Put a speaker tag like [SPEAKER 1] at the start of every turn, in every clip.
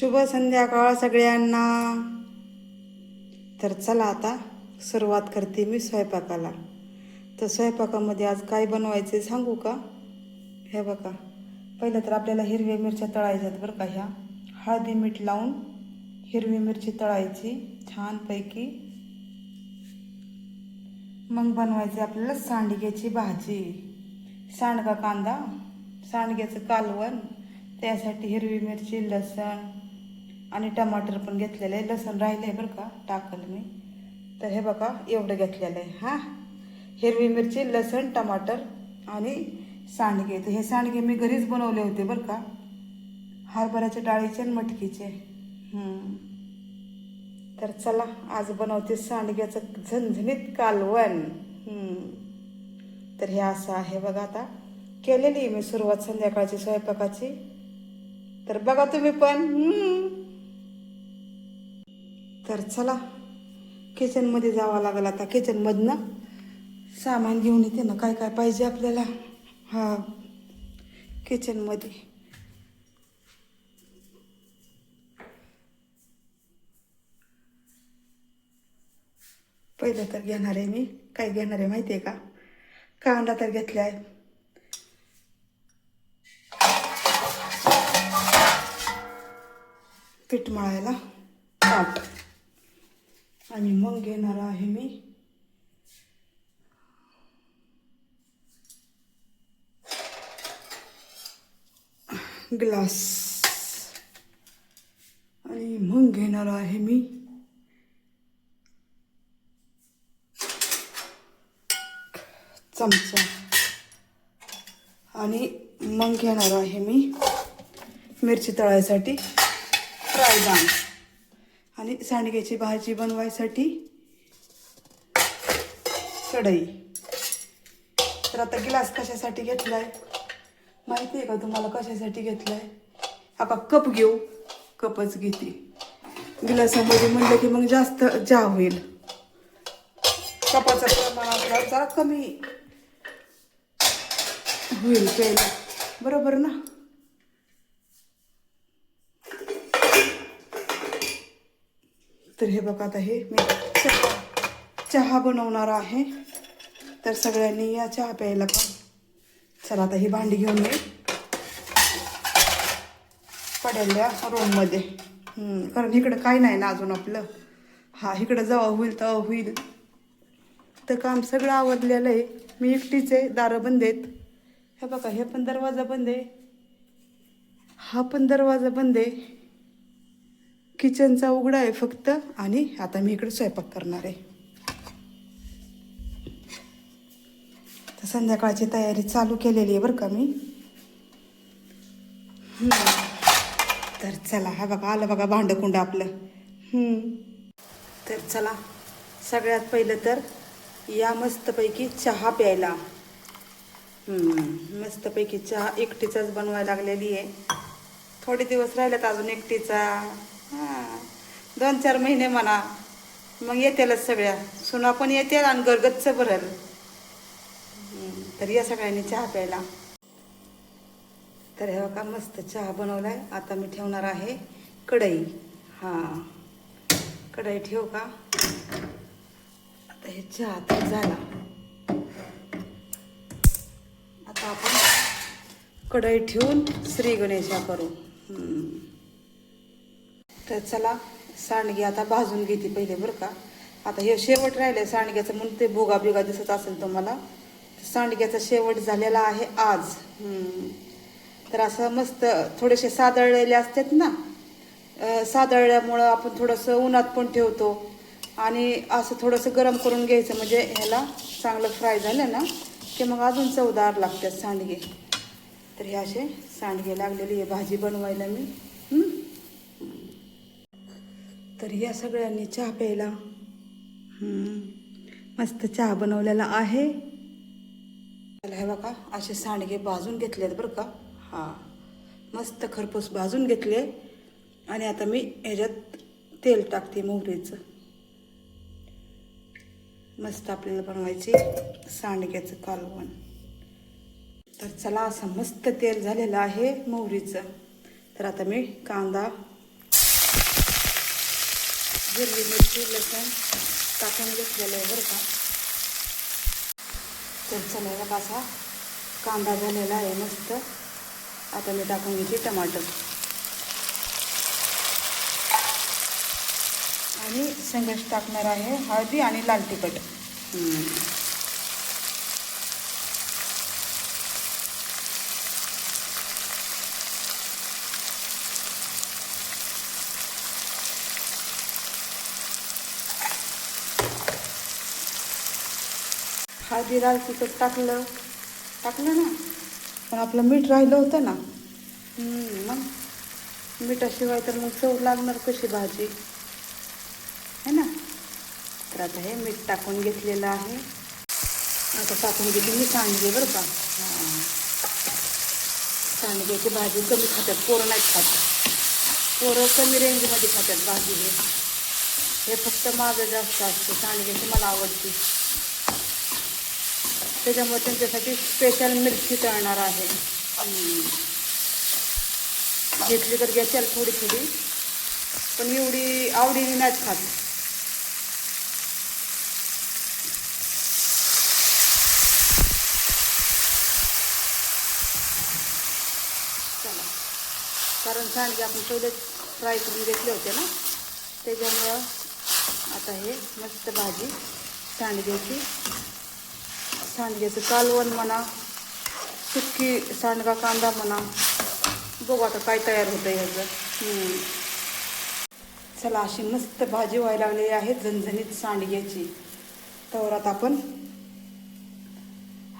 [SPEAKER 1] शुभ संध्याकाळ सगळ्यांना. तर चला आता सुरुवात करते मी स्वयंपाकाला. तर स्वयंपाकामध्ये आज काय बनवायचे सांगू का? हे बघा. पहिलं तर आपल्याला हिरव्या मिरच्या तळायच्यात बरं का ह्या. हळदी मीठ लावून हिरवी मिरची तळायची छानपैकी. मग बनवायची आपल्याला सांडग्याची भाजी. सांडगा कांदा सांडग्याचं कालवण त्यासाठी हिरवी मिरची लसण आणि टमाटर पण घेतलेलं आहे. लसूण राहिलं आहे बरं का टाकलं मी. तर हे बघा एवढं घेतलेलं आहे. हां. हिरवी मिरची लसण टमाटर आणि सांडगे. तर हे सांडगे मी घरीच बनवले होते बरं का. हरभऱ्याच्या डाळीचे आणि मटकीचे. तर चला आज बनवते सांडग्याचं झणझणीत कालवण. तर हे असं आहे बघा आता. केलेली आहे मी सुरुवात संध्याकाळची स्वयंपाकाची. तर बघा तुम्ही पण. तर चला किचनमध्ये जावं लागेल आता. किचनमधनं सामान घेऊन येते ना काय काय पाहिजे आपल्याला? हा किचनमध्ये पहिलं तर घेणार आहे मी. काय घेणार आहे माहिती आहे का? कांदा तर घेतला आहे. पीठ मळायला. ताट आणि मग घेणार आहे मी. ग्लास. आणि मग घेणार आहे मी. चमचा. आणि मग घेणार आहे मी मिरची तळायसाठी फ्रायदान आणि सांडग्याची भाजी बनवायसाठी कढई. तर आता गिलास कशासाठी घेतलाय? माहिती आहे का तुम्हाला कशासाठी घेतलाय? आता कप घेऊ. कपच घेते. गिलासामध्ये म्हणलं की मग जास्त जा होईल. कपाचं प्रमाण आपल्याला जरा कमी होईल प्यायला. बरोबर ना? तर हे बघा आता हे मी चहा चहा बनवणार आहे. तर सगळ्यांनी या चहा प्यायला पण. चला आता ही भांडी घेऊन मी पडेल्या रूममध्ये कारण इकडं काय नाही ना अजून आपलं. हा इकडं जेव्हा होईल तेव्हा होईल. तर काम सगळं आवडलेलं आहे. मी एकटीच आहे दारं बंद आहेत. हे बघा हे पण दरवाजा बंद आहे. हा पण दरवाजा बंद आहे. किचनचा उघडा आहे फक्त आणि आता मी इकडे स्वयंपाक करणार आहे. तर संध्याकाळची तयारी चालू केलेली आहे बरं का मी. तर चला हा बघा आलं बघा भांडकुंड आपलं. तर चला सगळ्यात पहिलं तर या मस्तपैकी चहा प्यायला. मस्तपैकी चहा एकटीचाच बनवायला लागलेली आहे. थोडे दिवस राहिलेत अजून एकटीचा. हां. दोन चार महिने म्हणा. मग येतेलच सगळ्या. सुना पण येतील आणि गरगच्च भरल. तर या सगळ्यांनी चहा प्यायला. तर हे का मस्त चहा बनवलाय. आता मी ठेवणार आहे कढई. हां. कढई ठेवू का? आता हे चहा तर झाला. आता आपण कढई ठेवून श्री गणेशा करू. तर चला सांडगे आता भाजून घेते पहिले बरं का. आता हे शेवट राहिले सांडग्याचं म्हणून ते भोगा बिगा दिसत असेल तुम्हाला. सांडग्याचा शेवट झालेला आहे आज. तर असं मस्त थोडेसे सादळलेले असतात ना सादळल्यामुळं आपण थोडंसं उन्हात पण ठेवतो. आणि असं थोडंसं गरम करून घ्यायचं म्हणजे ह्याला चांगलं फ्राय झालं ना की मग अजून चवदार लागतात सांडगे. तर हे असे सांडगे लागलेली आहे भाजी बनवायला मी. तर या सगळ्यांनी चहा प्यायला? मस्त चहा बनवलेला आहे. त्याला हे बघा असे सांडगे भाजून घेतलेत बरं का? हां. मस्त खरपूस भाजून घेतले. आणि आता मी ह्याच्यात तेल टाकते मोहरीचं. मस्त आपल्याला बनवायची सांडग्याचं कालवण. तर चला असं मस्त तेल झालेलं आहे मोहरीचं. तर आता मी कांदा हिरवी मिरची लसूण टाकून घेतलेलं आहे बरं का. तर चला बघा असा कांदा झालेला आहे मस्त. आता मी टाकून घेते टमाटर. आणि संघर्ष टाकणार आहे हळदी आणि लाल तिखट. लाल तिखट टाकलं. टाकलं ना. पण आपलं मीठ राहिलं होतं ना. मग? मिठाशिवाय तर मग चव लागणार कशी भाजी? है ना? तर आता हे मीठ टाकून घेतलेलं आहे. आता टाकून घेते मी सांडगे बरं का. सांडग्याची भाजी कमी खातात पोरं नाहीत खातात पोरं कमी रेंजमध्ये खातात भाजी हे. हे फक्त माझं जास्त असते. सांडग्याची मला आवडते. त्याच्यामुळे त्यांच्यासाठी स्पेशल मिरची तळणार आहे. घेतली तर घ्यायची थोडी थोडी पण एवढी आवडीने नाहीच खात. चला. कारण सांडगे आपण पहिलेच फ्राय करून घेतले होते ना? त्याच्यामुळं आता हे मस्त भाजी सांडग्याची सांडग्याचं कालवण म्हणा सुक्की सांडगा कांदा म्हणा. बघू आता काय तयार होतं ह्याचं. चला अशी मस्त भाजी व्हायला लागलेली आहे झणझणीत सांडग्याची. तर आता आपण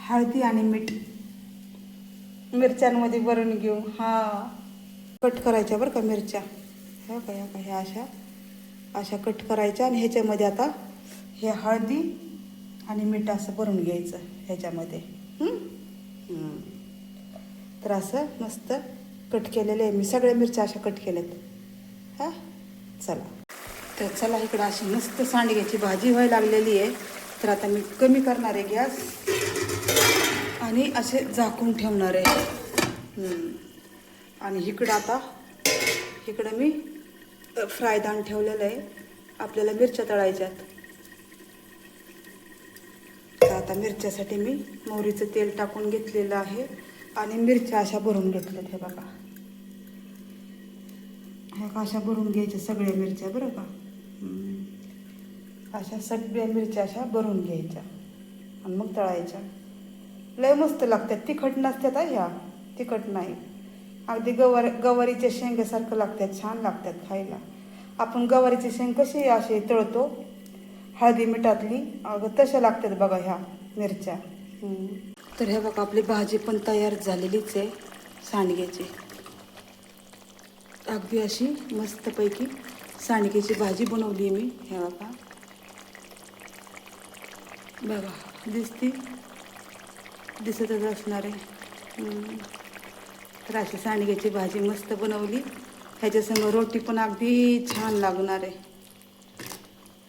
[SPEAKER 1] हळदी आणि मीठ मिरच्यांमध्ये वरून घेऊ. हा. कट करायच्या बरं का मिरच्या? ह्या का ह्या का ह्या अशा अशा कट करायच्या आणि ह्याच्यामध्ये आता हे हळदी आणि मीठ असं भरून घ्यायचं ह्याच्यामध्ये. तर असं मस्त कट केलेले आहे. मी सगळ्या मिरच्या अशा कट केल्यात. हां? चला. तर चला इकडं अशी मस्त सांडग्याची भाजी व्हायला लागलेली आहे. तर आता मी कमी करणार आहे गॅस. आणि असे झाकून ठेवणार आहे. आणि इकडं आता इकडं मी अ, फ्राय धान ठेवलेलं आहे. आपल्याला मिरच्या तळायच्यात. आता मिरच्यासाठी मी मोहरीचं तेल टाकून घेतलेलं आहे आणि मिरच्या अशा भरून घेतल्यात हे बघा. ह्या अशा भरून घ्यायच्या सगळ्या मिरच्या बरं का? अशा सगळ्या मिरच्या अशा भरून घ्यायच्या आणि मग तळायच्या. लय मस्त लागतात. तिखट नसतात ह्या. तिखट नाही. अगदी गवार गवारीच्या शेंगासारखं लागतात. छान लागतात खायला. आपण गवारीचे शेंग कशी अशी तळतो? हळदी मिठातली अगं तशा लागतात बघा ह्या मिरच्या. तर हे बघा आपली भाजी पण तयार झालेलीच आहे सांडग्याची. अगदी अशी मस्तपैकी सांडग्याची भाजी बनवली मी हे बघा. बघा दिसती? दिसतच असणार आहे. तर अशी सांडग्याची भाजी मस्त बनवली. ह्याच्यासमोर रोटी पण अगदी छान लागणार आहे.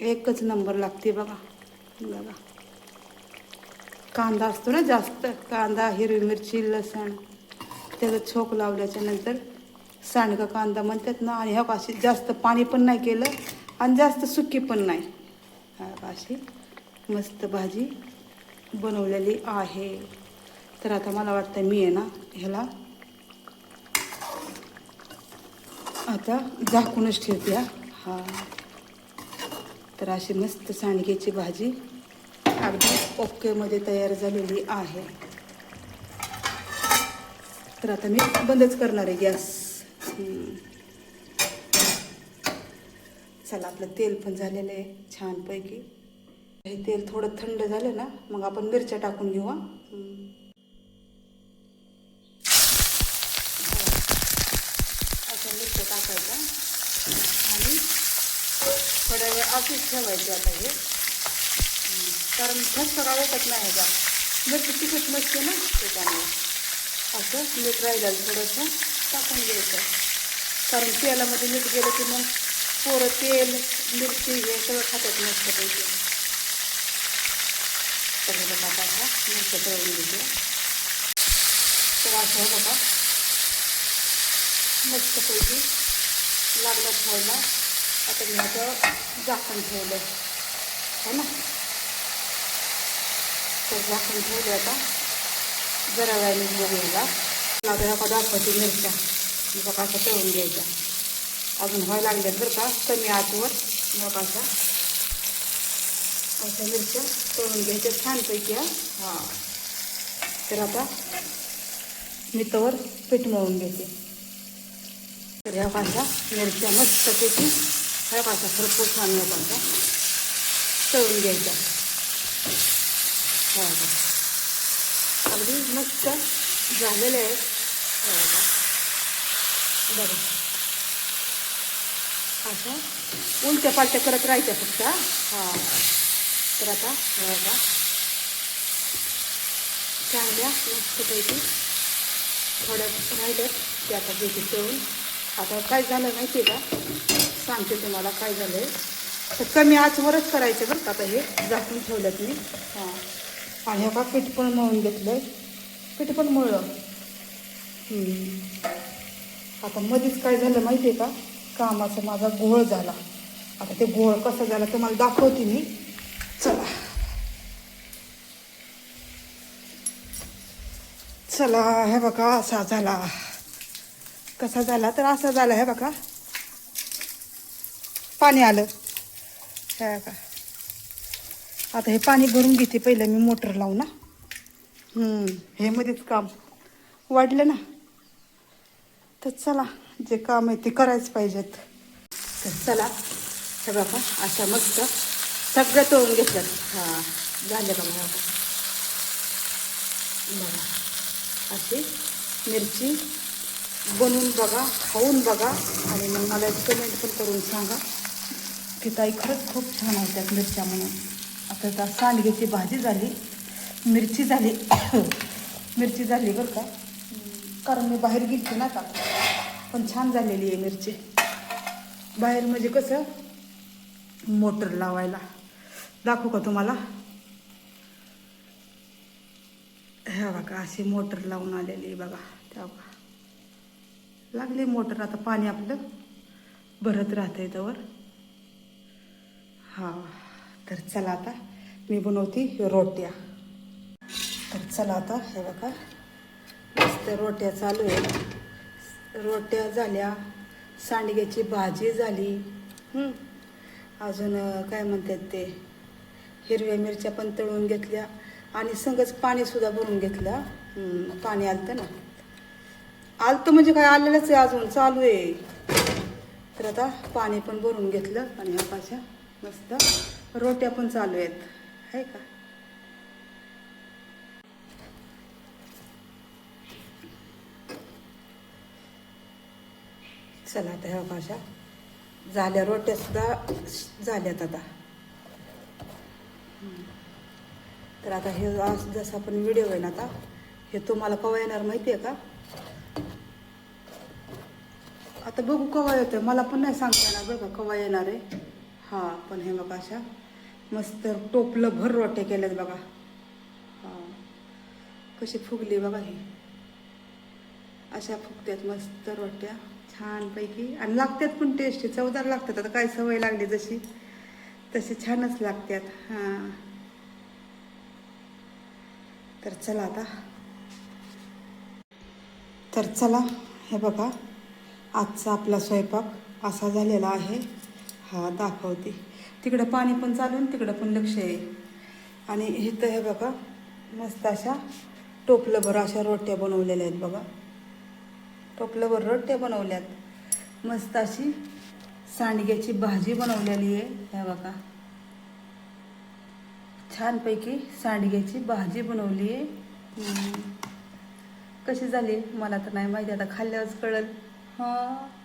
[SPEAKER 1] एकच नंबर लागते बघा. बघा. कांदा असतो ना जास्त कांदा हिरवी मिरची लसण. त्याचं छोक लावल्याच्या नंतर सांडगा कांदा म्हणतात ना आणि ह्या अशी जास्त पाणी पण नाही केलं आणि जास्त सुकी पण नाही. हा अशी मस्त भाजी बनवलेली आहे. तर आता मला वाटतं मी आहे ना ह्याला आता झाकूनच ठेवते हा. तर अशी मस्त सांडग्याची भाजी अगदी ओकेमध्ये तयार झालेली आहे. तर आता मी बंदच करणार आहे गॅस. चला आपलं तेल पण झालेलं आहे छानपैकी. हे तेल थोडं थंड झालं ना मग आपण मिरच्या टाकून घेऊ हा हम्म. अशा मिरच्या टाकायच्या आणि थोड्या वेळ अशीच ठेवायची आता हे. कारण फक्त काय वाटत नाही का? मिरची तिखट नसते ना त्याच्यामुळे. असं मीठ राहिलं थोडंसं टाकून घ्यायचं. कारण तेलामध्ये मीठ गेलं की मग पोरं तेल मिरची हे सगळं खातात मस्त पैकी तर हे बघा हा मिरच्या तळून घेते. तर असं बघा मस्तपैकी लागलं व्हायला आता मी आता झाकण ठेवलं है ना? तर झाकण ठेवलं आता. जरा वेळाने बघूया आता एका दाखवते मिरच्या. मग बघा तळून घ्यायच्या. अजून व्हायला लागल्यात बरं का कमी आतवर. मग अशा अशा मिरच्या तळून घ्यायच्या छानपैकी हा. हां. तर आता मी तवर पीठ मळून घेते. तर ह्या कांदा मिरच्या मस्तपैकी ह्या खरंच भरपूर छान ह्या कांदा तळून घ्यायचा. हो का अगदी मस्त झालेले आहेत हो का बरं. असं उलट्या पालट्या करत राहायच्या फक्त हां. तर आता हो का चांगल्या मस्तपैकी थोड्या राहिल्यात ते आता घेते तळून. आता काय झालं माहिती आहे का? सांगते तुम्हाला काय झालं आहे तर कमी आचवरच करायचं बरं का आता हे झाकून ठेवल्यात मी. हां. आणि का पीठ पण मळून घेतलं आहे पीठ पण मळलं. आता मध्येच काय झालं माहिती आहे का? कामाचा माझा घोळ झाला. आता ते घोळ कसा झाला तुम्हाला दाखवते मी. चला. चला हे बघा असा झाला. कसा झाला तर असा झाला हे बघा. पाणी आलं. हे बघा आता हे पाणी भरून घेते पहिलं मी मोटर लावून ना हे मध्येच काम. वाढलं ना? तर चला जे काम आहे ते करायच पाहिजेत. तर चला हे बघा अशा मस्त सगळं तळून घेतलं. हां झालं बघा. बघा. बघा अशी मिरची बनवून बघा खाऊन बघा. आणि मग मला कमेंट पण करून सांगा. की ताई खरंच खूप छान होत्यात मिरच्या म्हणून. आता त्या सांडग्याची भाजी झाली मिरची झाली मिरची झाली बरं का. कारण मी बाहेर गेली ना का पण छान झालेली आहे मिरची. बाहेर म्हणजे कसं मोटर लावायला. दाखवू का तुम्हाला? ह्या बघा अशी मोटर लावून आलेली आहे बघा. त्या बघा. लागली मोटर आता पाणी आपलं भरत राहतं त्यावर. हा. तर चला आता मी बनवते रोट्या. तर चला आता हे बघा. मस्त रोट्या चालू आहे रोट्या झाल्या सांडग्याची भाजी झाली. अजून काय म्हणतात ते? हिरव्या मिरच्या पण तळून घेतल्या आणि संगच पाणीसुद्धा भरून घेतलं. पाणी आलतं ना. आलतं म्हणजे काय? आलेलंच आहे अजून. चालू आहे. तर आता पाणी पण भरून घेतलं आणि आपाच्या मस्त. रोट्या पण चालू आहेत. आहे का? चला आता ह्या भाषा झाल्या रोट्या सुद्धा झाल्यात आता. तर आता हे आज जसं आपण व्हिडिओ आहे ना आता हे तुम्हाला कवा येणार माहिती आहे का? आता बघू कवा येतोय. मला पण नाही सांगता येणार बघा कवा येणार आहे. हां पण हे बघा अशा मस्त टोपलं भर रोट्या केल्यात बघा. हां. कशी फुगली बघा ही. अशा फुगत्यात मस्त रोट्या छानपैकी. आणि लागतात पण टेस्टी चवदार लागतात. आता काय सवय लागली जशी तशी छानच लागतात हां. तर चला आता. तर चला हे बघा आजचा आपला स्वयंपाक असा झालेला आहे. हा दाखवते. तिकडं पाणी पण चालून तिकडं पण लक्ष आहे. आणि इथं हे बघा मस्त अशा टोपलंभर अशा रोट्या बनवलेल्या आहेत बघा. टोपलंभर रोट्या बनवल्यात. मस्त अशी सांडग्याची भाजी बनवलेली आहे. ह्या बघा. छानपैकी सांडग्याची भाजी बनवली आहे. कशी झाली? मला तर नाही माहिती आता खाल्ल्यावरच कळल. हां.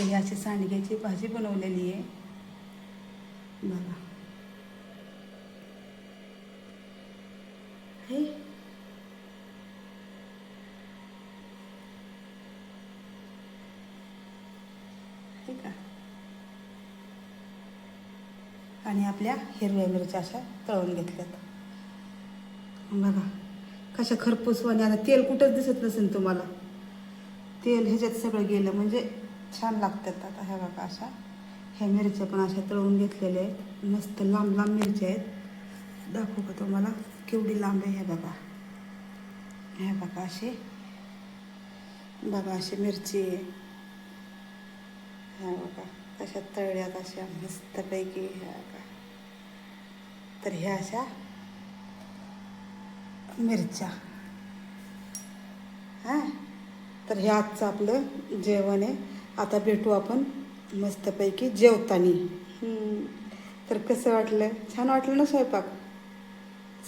[SPEAKER 1] तर ही अशी सांडग्याची भाजी बनवलेली आहे. बघा. हे. का? आणि आपल्या हिरव्या मिरच्या अशा तळून घेतल्यात. बघा. कशा खरपूसवाने आता तेल कुठंच दिसत नसेल तुम्हाला. तेल ह्याच्यात सगळं गेलं. म्हणजे छान लागतात आता ह्या बघा अशा. ह्या मिरच्या पण अशा तळून घेतलेल्या आहेत. मस्त लांब लांब मिरच्या आहेत. दाखवू का तुम्हाला? केवढी लांब आहे ह्या बघा. ह्या बघा असे बघा अशी मिरची. आहे ह्या बघा. अशा तळल्यात अशा मस्तपैकी ह्या बघा. तर ह्या अशा मिरच्या. हां? तर हे आजचं आपलं जेवण आहे. आता भेटू आपण मस्तपैकी जेवतानी. तर कसं वाटलं? छान वाटलं ना स्वयंपाक?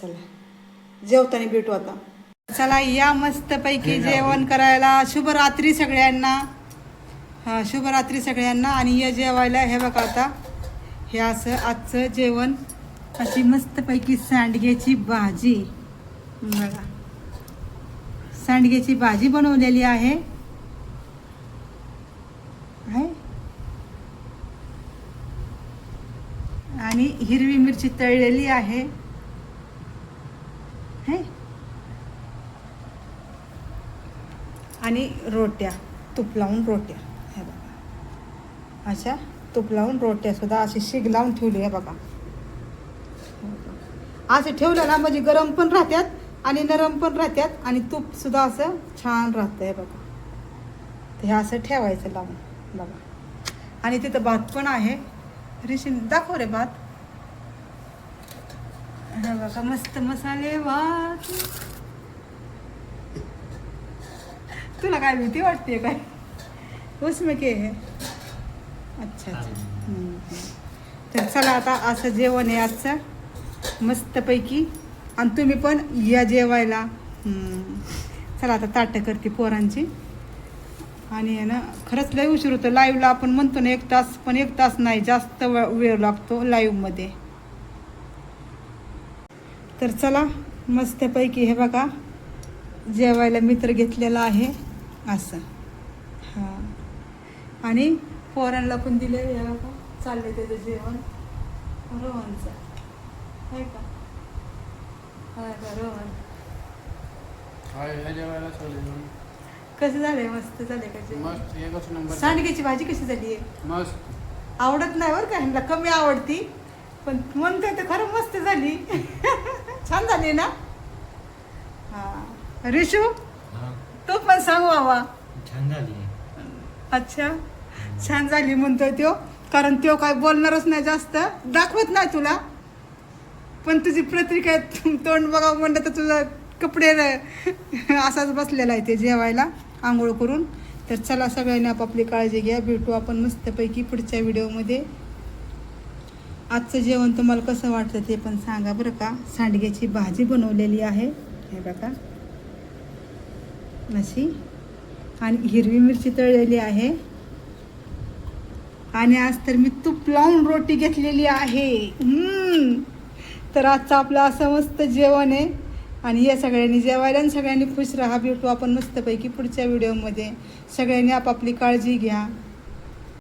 [SPEAKER 1] चला जेवतानी भेटू आता. चला या मस्तपैकी जेवण करायला. शुभरात्री सगळ्यांना. हां शुभरात्री सगळ्यांना आणि या जेवायला हे बघा आता. हे असं आजचं जेवण. अशी मस्तपैकी सांडग्याची भाजी. बघा. सांडग्याची भाजी बनवलेली आहे. आहे. आणि हिरवी मिरची तळलेली आहे. आणि रोट्या तूप लावून रोट्या. हे बघा. अशा तूप लावून रोट्या सुद्धा अशी शिग लावून ठेवली आहे बघा. असं ठेवलं ना म्हणजे गरम पण राहत्यात आणि नरम पण राहत्यात आणि तूप सुद्धा असं छान राहतं आहे बघा हे असं ठेवायचं लावून. बघा आणि तिथं भात पण आहे. रिशिन दाखव रे भात. हा बघा मस्त मसाले भात. तुला काय भीती वाटते काय? उसमें के है? अच्छा अच्छा. तर चला आता असं जेवण आहे आजचं. मस्तपैकी. आणि तुम्ही पण या जेवायला. चला आता ताटं करते पोरांची. आणि आहे ना खरंच लय उशीर होतं लाईव्हला आपण म्हणतो ना एक तास पण एक तास नाही जास्त वेळ लागतो लाईव्हमध्ये तर चला मस्तपैकी हे बघा जेवायला मित्र घेतलेला आहे. असं. हां. आणि पोरांना पण दिले हे बघा चालले त्याचं जेवण. रोहनचं. आहे का? आहे का रोहन? कसं झालंय? मस्त झालंय का जेवण?
[SPEAKER 2] मस्त एकच नंबर.
[SPEAKER 1] सांडग्याची भाजी कशी झाली? आहे
[SPEAKER 2] मस्त.
[SPEAKER 1] आवडत नाही बरं का ह्यांना कमी आवडती. पण म्हणते तर खरं मस्त झाली. छान झाली ना? हा. रिशू
[SPEAKER 3] हा,
[SPEAKER 1] तो पण सांग बाबा.
[SPEAKER 3] छान झाली.
[SPEAKER 1] अच्छा. छान झाली म्हणतोय त्यो. कारण त्यो काय बोलणारच नाही जास्त. दाखवत नाही तुला. पण तुझी प्रतिक्रिया तोंड बघावं म्हणलं तर तुझा कपडे असाच बसलेला आहे ते जेवायला. आंघोळ करून. तर चला सगळ्यांनी आपापली काळजी घ्या. भेटू आपण मस्तपैकी पुढच्या व्हिडिओमध्ये. आजचं जेवण तुम्हाला कसं वाटतं ते पण सांगा बरं का. सांडग्याची भाजी बनवलेली आहे. हे बघा. अशी. आणि हिरवी मिरची तळलेली आहे. आणि आज तर मी तूप लावून रोटी घेतलेली आहे. तर आजचं आपलं असं मस्त जेवण आहे. आणि या सगळ्यांनी जेवायला आणि सगळ्यांनी खुश राहा. भेटू आपण मस्तपैकी पुढच्या व्हिडिओमध्ये सगळ्यांनी आपापली काळजी घ्या.